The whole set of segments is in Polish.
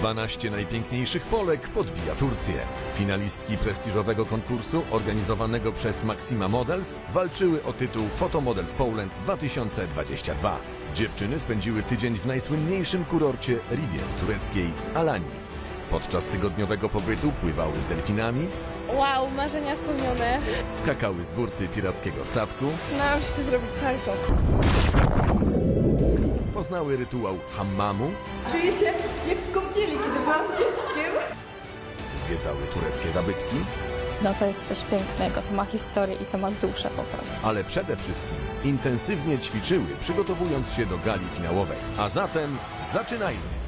12 najpiękniejszych Polek podbija Turcję. Finalistki prestiżowego konkursu organizowanego przez Maxima Models walczyły o tytuł Photomodels Poland 2022. Dziewczyny spędziły tydzień w najsłynniejszym kurorcie Riviery tureckiej, Alanii. Podczas tygodniowego pobytu pływały z delfinami, Wow, marzenia spełnione. skakały z burty pirackiego statku, Znałam się zrobić salto. Poznały rytuał hammamu, Czuję się jak w kąpieli, kiedy byłam dzieckiem. zwiedzały tureckie zabytki, No to jest coś pięknego, to ma historię i to ma duszę po prostu. ale przede wszystkim intensywnie ćwiczyły, przygotowując się do gali finałowej. A zatem zaczynajmy!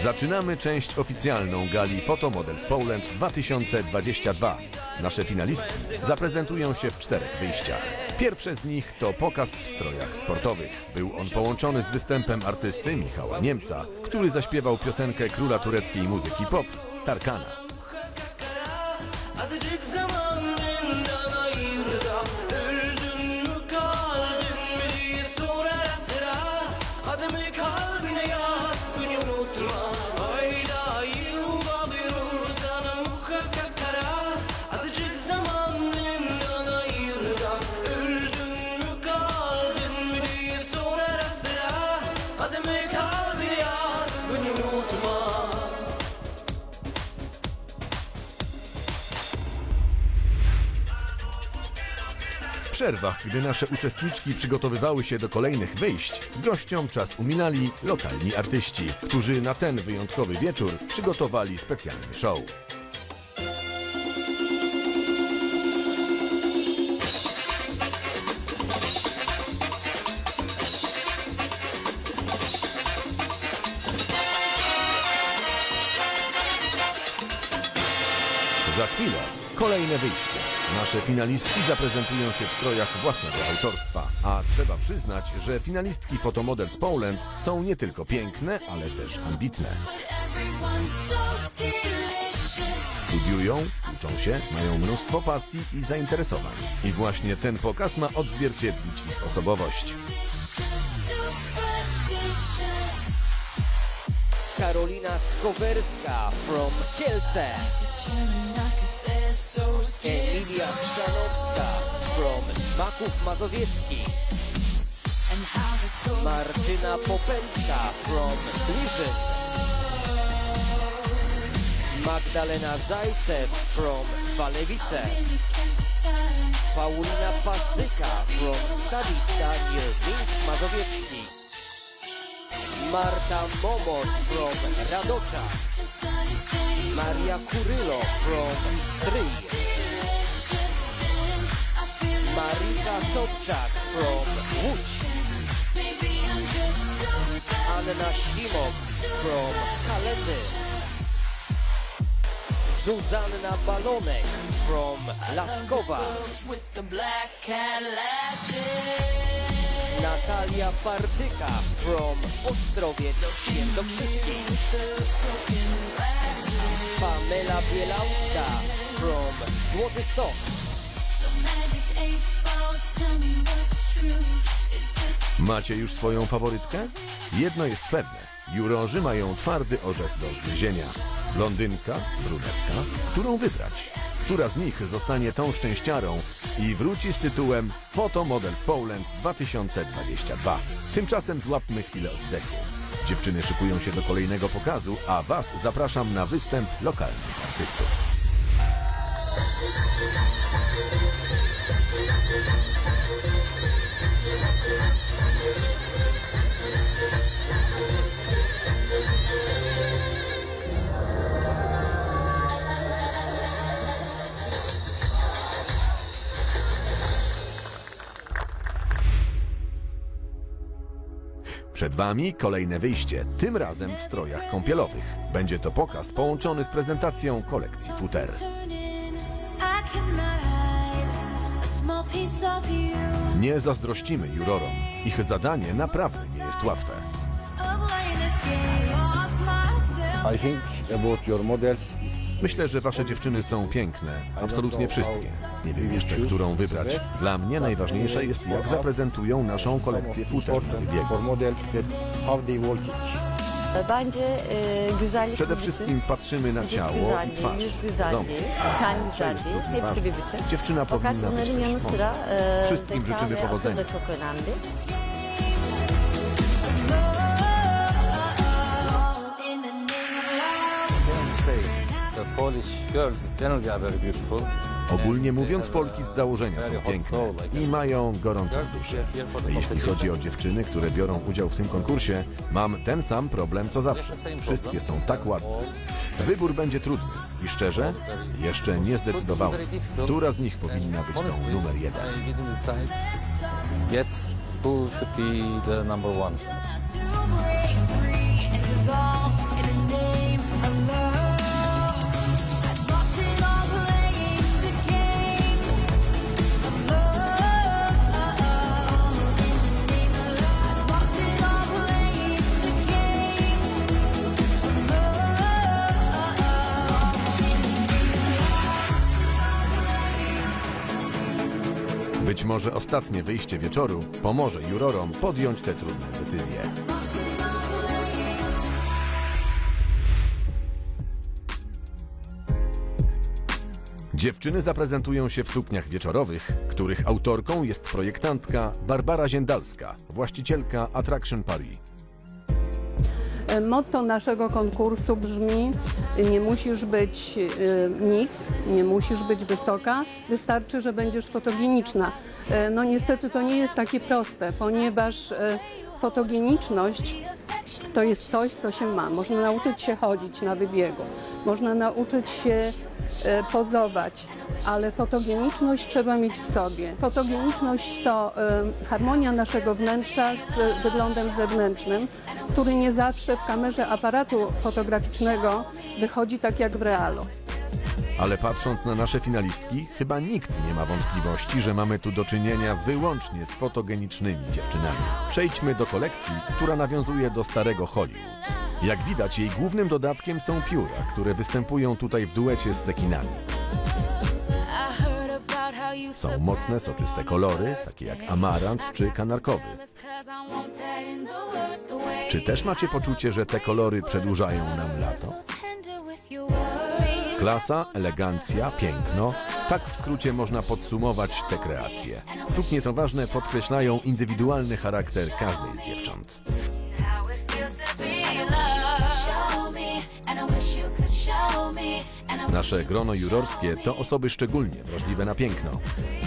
Zaczynamy część oficjalną gali Photomodels Poland 2022. Nasze finalistki zaprezentują się w czterech wyjściach. Pierwsze z nich to pokaz w strojach sportowych. Był on połączony z występem artysty Michała Niemca, który zaśpiewał piosenkę króla tureckiej muzyki pop, Tarkana. Przerwach, gdy nasze uczestniczki przygotowywały się do kolejnych wyjść, gościom czas uminali lokalni artyści, którzy na ten wyjątkowy wieczór przygotowali specjalny show. Za chwilę kolejne wyjście. Nasze finalistki zaprezentują się w strojach własnego autorstwa. A trzeba przyznać, że finalistki Photomodels Poland są nie tylko piękne, ale też ambitne. Studiują, uczą się, mają mnóstwo pasji i zainteresowań. I właśnie ten pokaz ma odzwierciedlić ich osobowość. Karolina Skowerska from Kielce. Scared. Emilia Chrzanowska from Maków told Martyna Popelska from Liżyn. Magdalena Zajcew from Walewice. Paulina Pastyka from Stadiska near Mińsk Mazowiecki. Marta Momot from Radocza. Maria Kurylo from Stryj. Marika Sobczak from Łódź. Anna Ślimok from Kalety. Zuzanna Balonek from Laskowa. Natalia Partyka from Ostrowiec Świętokrzyski. Pamela Bielawska from Złoty Stok. Macie już swoją faworytkę? Jedno jest pewne. Jurorzy mają twardy orzech do zgryzienia. Blondynka, brunetka, którą wybrać? Która z nich zostanie tą szczęściarą i wróci z tytułem Photo Models Poland 2022? Tymczasem złapmy chwilę oddechu. Dziewczyny szykują się do kolejnego pokazu, a Was zapraszam na występ lokalnych artystów. Przed Wami kolejne wyjście, tym razem w strojach kąpielowych. Będzie to pokaz połączony z prezentacją kolekcji futer. Nie zazdrościmy jurorom. Ich zadanie naprawdę nie jest łatwe. Myślę, że wasze dziewczyny są piękne. Absolutnie wszystkie. Nie wiem jeszcze, którą wybrać. Dla mnie najważniejsze jest, jak zaprezentują naszą kolekcję futer na wybiegu. Bence e, güzellik Przede wszystkim patrzymy na ciało i güzelliği, twarz. yüz Wiadomo, güzelliği, ten to jest güzelliği, równie hepsi ważne. bir bütün. Dziewczyna Fakat powinna być bunların też yanı mądra. sıra e, Wszystkim zeka życzymy ve akıl powodzenia. da çok önemli. The Polish girls generally are very beautiful. Ogólnie mówiąc, Polki z założenia są piękne i mają gorącą duszę. Jeśli chodzi o dziewczyny, które biorą udział w tym konkursie, mam ten sam problem co zawsze. Wszystkie są tak ładne. Wybór będzie trudny i szczerze, jeszcze nie zdecydowałem, która z nich powinna być tą numer jeden. Yet who should be the number one. Być może ostatnie wyjście wieczoru pomoże jurorom podjąć te trudne decyzje. Dziewczyny zaprezentują się w sukniach wieczorowych, których autorką jest projektantka Barbara Ziendalska, właścicielka Attraction Paris. Motto naszego konkursu brzmi: Nie musisz być y, nis, nie musisz być wysoka, wystarczy, że będziesz fotogeniczna. E, No niestety to nie jest takie proste, ponieważ e, fotogeniczność to jest coś, co się ma. Można nauczyć się chodzić na wybiegu, można nauczyć się e, pozować, ale fotogeniczność trzeba mieć w sobie. Fotogeniczność to e, harmonia naszego wnętrza z wyglądem zewnętrznym, który nie zawsze w kamerze aparatu fotograficznego wychodzi tak jak w realu. Ale patrząc na nasze finalistki, chyba nikt nie ma wątpliwości, że mamy tu do czynienia wyłącznie z fotogenicznymi dziewczynami. Przejdźmy do kolekcji, która nawiązuje do starego Hollywood. Jak widać, jej głównym dodatkiem są pióra, które występują tutaj w duecie z cekinami. Są mocne, soczyste kolory, takie jak amarant czy kanarkowy. Czy też macie poczucie, że te kolory przedłużają nam lato? Klasa, elegancja, piękno. Tak w skrócie można podsumować te kreacje. Suknie są ważne, podkreślają indywidualny charakter każdej z dziewcząt. Nasze grono jurorskie to osoby szczególnie wrażliwe na piękno.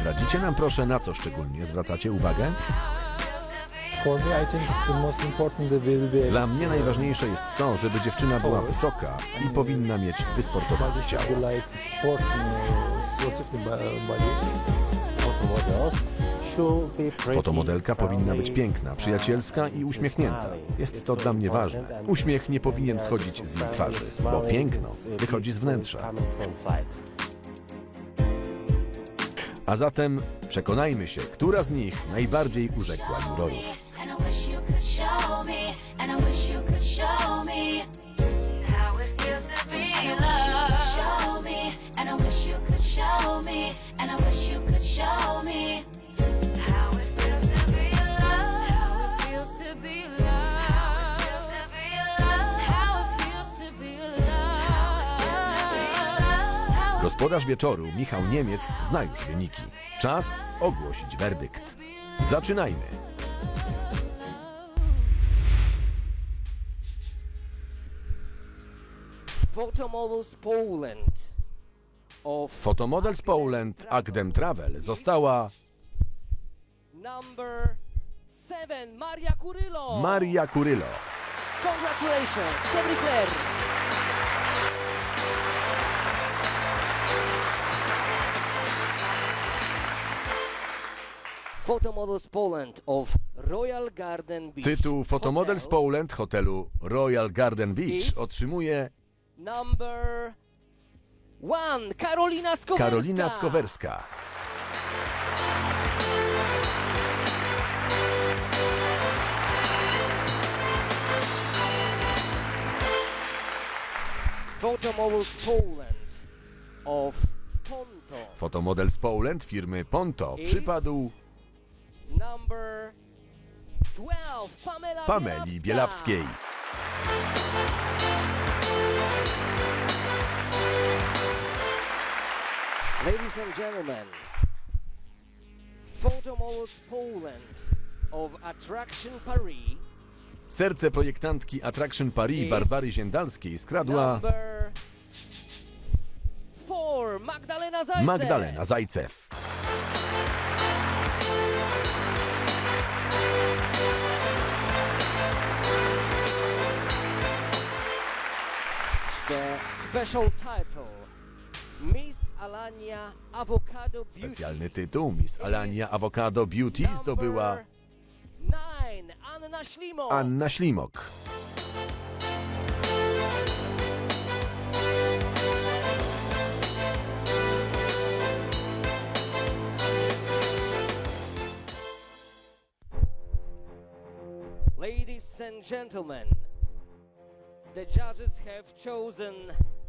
Zdradzicie nam proszę, na co szczególnie zwracacie uwagę? Dla mnie najważniejsze jest to, żeby dziewczyna była wysoka i powinna mieć wysportowane ciało. body. Fotomodelka powinna być piękna, przyjacielska i uśmiechnięta. Jest to dla mnie ważne. Uśmiech nie powinien schodzić z jej twarzy, bo piękno wychodzi z wnętrza. A zatem przekonajmy się, która z nich najbardziej urzekła jurorów. And I wish you could show me, and I wish you could show me how it feels to be love. Show me, and I wish you could show me, and I wish you could show me how it feels to be in love. How it feels to be in love. How it feels to be in love. Gospodarz wieczoru, Michał Niemiec, zna już wyniki. Czas ogłosić werdykt. Zaczynajmy. Photomodels Poland of Fotomodel z Poland Agdem Travel została number seven, Maria Kurylo. Maria Kurylo. Congratulations, Stefanie Claire. Photomodels Poland of Royal Garden Beach. Tytuł Fotomodel z Hotel Poland hotelu Royal Garden Beach otrzymuje Number one, Karolina Skowerska. Karolina Skowerska. Photomodels Poland of Ponto. Fotomodel z Poland firmy Ponto przypadł Number 12, Pamela Pameli Bielawska. Bielawskiej. Ladies and gentlemen, Photomodels Poland of Attraction Paris Serce projektantki Attraction Paris Barbary Ziendalskiej skradła number 4, Magdalena Zajce. Magdalena Zajcew. The special title Miss Alania Avocado Beauty. Specjalny tytuł Miss Alania Avocado Beauty zdobyła nine, Anna Ślimok. Anna Ślimok. Ladies and gentlemen, the judges have chosen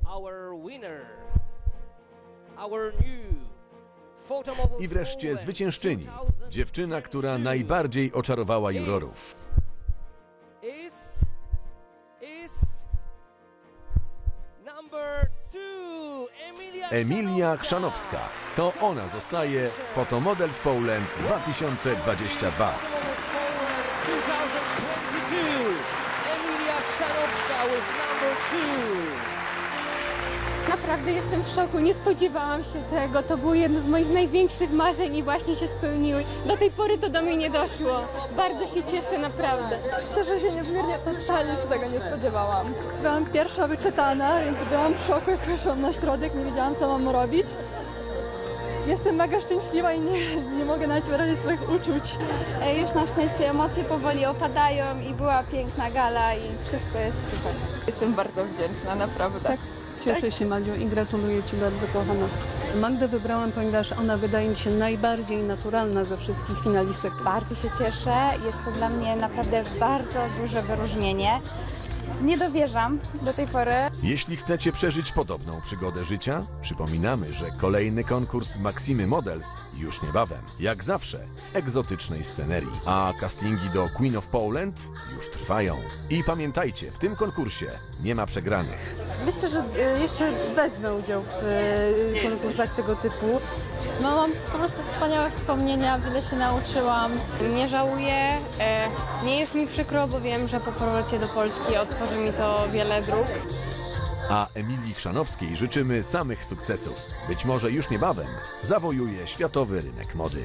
our winner, our new I wreszcie zwyciężczyni. 2022 Dziewczyna, która najbardziej oczarowała jurorów. Is, is number two, Emilia, Emilia Chrzanowska. To ona zostaje Fotomodel z Poland 2022. 2022. Emilia Chrzanowska with number two. Naprawdę jestem w szoku, nie spodziewałam się tego. To było jedno z moich największych marzeń i właśnie się spełniły. Do tej pory to do mnie nie doszło. Bardzo się cieszę, naprawdę. Cieszę się niezmiernie, totalnie się tego nie spodziewałam. Byłam pierwsza wyczytana, więc byłam w szoku, jak weszłam na środek, nie wiedziałam, co mam robić. Jestem mega szczęśliwa i nie, nie mogę nawet wyrazić swoich uczuć. Już na szczęście emocje powoli opadają i była piękna gala i wszystko jest super. Jestem bardzo wdzięczna, naprawdę. Cieszę się, Madziu, i gratuluję Ci bardzo, kochana. Magdę wybrałam, ponieważ ona wydaje mi się najbardziej naturalna ze wszystkich finalistek. Bardzo się cieszę. Jest to dla mnie naprawdę bardzo duże wyróżnienie. Nie dowierzam do tej pory. Jeśli chcecie przeżyć podobną przygodę życia, przypominamy, że kolejny konkurs Maximy Models już niebawem. Jak zawsze w egzotycznej scenerii. A castingi do Queen of Poland już trwają. I pamiętajcie, w tym konkursie nie ma przegranych. Myślę, że e, jeszcze wezmę udział w e, konkursach tego typu. No mam po prostu wspaniałe wspomnienia, wiele się nauczyłam. Nie żałuję, e, nie jest mi przykro, bo wiem, że po powrocie do Polski otworzy mi to wiele dróg. A Emilii Chrzanowskiej życzymy samych sukcesów. Być może już niebawem zawojuje światowy rynek mody.